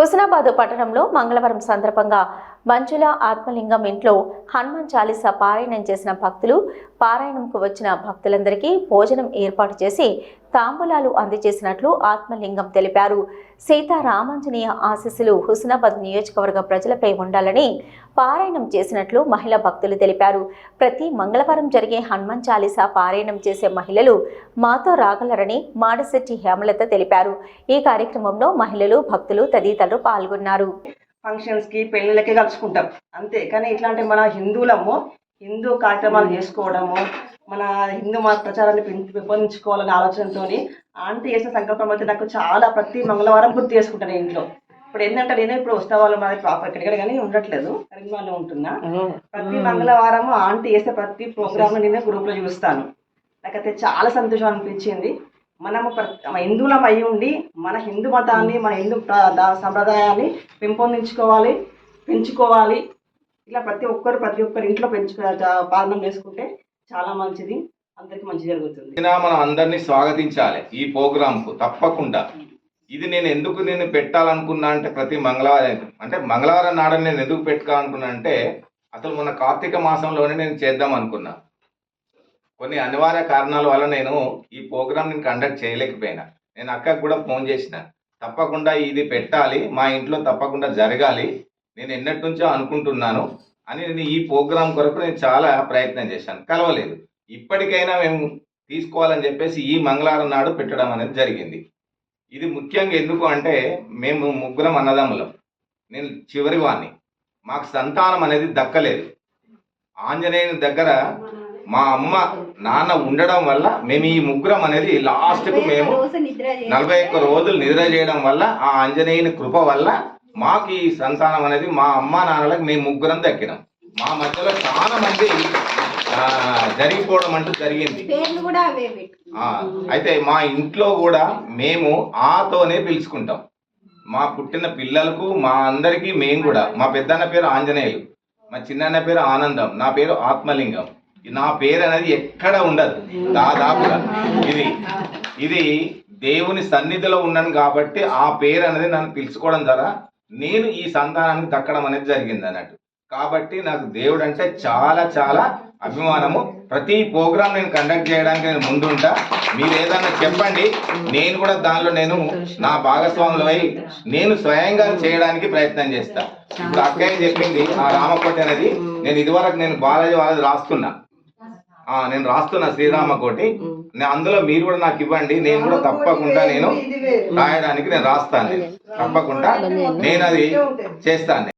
హుస్నాబాద్ పట్టణంలో మంగళవారం సందర్భంగా మంజుల ఆత్మలింగం ఇంట్లో హనుమాన్ చాలీసా పారాయణం చేసిన భక్తులు పారాయణంకు వచ్చిన భక్తులందరికీ భోజనం ఏర్పాటు చేసి తాంబూలాలు అందజేసినట్లు ఆత్మలింగం తెలిపారు. సీతారామాంజనేయ ఆశీస్సులు హుస్నాబాద్ నియోజకవర్గ ప్రజలపై ఉండాలని పారాయణం చేసినట్లు మహిళా భక్తులు తెలిపారు. ప్రతి మంగళవారం జరిగే హనుమాన్ చాలీసా పారాయణం చేసే మహిళలు మాతో రాగలరని మాడశెట్టి హేమలత తెలిపారు. ఈ కార్యక్రమంలో మహిళలు భక్తులు తదితరులు పాల్గొన్నారు. ఫంక్షన్స్కి పెళ్ళిళ్ళకి కలుసుకుంటాం. అంతే. కానీ ఇట్లాంటి మన హిందువులము హిందూ కార్యక్రమాలు చేసుకోవడము మన హిందూ మత ప్రచారాన్ని పెంపొందించుకోవాలనే ఆలోచనతో ఆంటీ చేసిన సంకల్పం అయితే నాకు చాలా ప్రతి మంగళవారం గుర్తు చేసుకుంటాను ఇంట్లో. ఇప్పుడు ఏంటంటే నేను ఇప్పుడు ఉత్సవాలు మాది ప్రాపర్ ఎక్కడ కానీ ఉండట్లేదు. కరీంనగర్లో ఉంటున్నా. ప్రతి మంగళవారం ఆంటీ చేసే ప్రతి ప్రోగ్రామ్ నేను గ్రూప్లో చూస్తాను. నాకైతే చాలా సంతోషం అనిపించింది. మనము మన హిందువులం అయి ఉండి మన హిందూ మతాన్ని మన హిందూ దా- సంప్రదాయాన్ని పెంపొందించుకోవాలి పెంచుకోవాలి. ఇలా ప్రతి ఒక్కరు ప్రతి ఒక్కరు ఇంట్లో పెంచుకో పాలన చేసుకుంటే చాలా మంచిది. అందరికి మంచి జరుగుతుంది. మనం అందరినీ స్వాగతించాలి ఈ ప్రోగ్రామ్కు తప్పకుండా. ఇది నేను ఎందుకు నేను పెట్టాలనుకున్నా అంటే ప్రతి మంగళవారం అంటే మంగళవారం నాడు నేను ఎందుకు పెట్టుకోవాలనుకున్నా అంటే అసలు మొన్న కార్తీక మాసంలోనే నేను చేద్దాం అనుకున్నా. కొన్ని అనివార్య కారణాల వల్ల నేను ఈ ప్రోగ్రామ్ని కండక్ట్ చేయలేకపోయినా. నేను అక్కకు కూడా ఫోన్ చేసిన. తప్పకుండా ఇది పెట్టాలి మా ఇంట్లో తప్పకుండా జరగాలి నేను ఎన్నటి నుంచో అనుకుంటున్నాను అని నేను ఈ ప్రోగ్రాం కొరకు నేను చాలా ప్రయత్నం చేశాను. కలవలేదు. ఇప్పటికైనా మేము తీసుకోవాలని చెప్పేసి ఈ మంగళవారం నాడు పెట్టడం అనేది జరిగింది. ఇది ముఖ్యంగా ఎందుకు అంటే మేము ముగ్గురం అన్నదమ్ములం. నేను చివరి వాణ్ణి. మాకు సంతానం అనేది దక్కలేదు. ఆంజనేయుని దగ్గర మా అమ్మ నాన్న ఉండడం వల్ల మేము ఈ ముగ్గురం అనేది లాస్ట్కు మేము నలభై ఒక్క రోజులు నిద్ర చేయడం వల్ల ఆ ఆంజనేయుని కృప వల్ల మాకు ఈ సంతానం అనేది మా అమ్మ నాన్నలకు మేము ముగ్గురం దక్కినాం. మా మధ్యలో చాలా మంది జరిగిపోవడం అంటూ జరిగింది. అయితే మా ఇంట్లో కూడా మేము ఆతోనే పిలుచుకుంటాం. మా పుట్టిన పిల్లలకు మా అందరికీ మేము కూడా. మా పెద్దన్న పేరు ఆంజనేయులు మా చిన్నన్న పేరు ఆనందం నా పేరు ఆత్మలింగం. నా పేరు అనేది ఎక్కడ ఉండదు. దాదాపుగా. ఇది ఇది దేవుని సన్నిధిలో ఉన్నాను కాబట్టి ఆ పేరు అనేది నన్ను పిలుచుకోవడం ద్వారా నేను ఈ సంతానానికి దక్కడం అనేది జరిగింది అన్నట్టు. కాబట్టి నాకు దేవుడు అంటే చాలా చాలా అభిమానము. ప్రతి ప్రోగ్రామ్ నేను కండక్ట్ చేయడానికి నేను ముందుంటా. మీరు ఏదన్నా చెప్పండి. నేను కూడా దానిలో నేను నా భాగస్వాములు అయి నేను స్వయంగా చేయడానికి ప్రయత్నం చేస్తా. ఇప్పుడు అక్కయ్య చెప్పింది ఆ రామకోటి అనేది నేను ఇదివరకు నేను బాలాజీ వాళ్ళది రాస్తున్నా. నేను రాస్తున్నా శ్రీరామకోటి నే- అందులో మీరు కూడా నాకు ఇవ్వండి నేను కూడా తప్పకుండా నేను రాయడానికి నేను రాస్తాను. తప్పకుండా నేను అది చేస్తాను.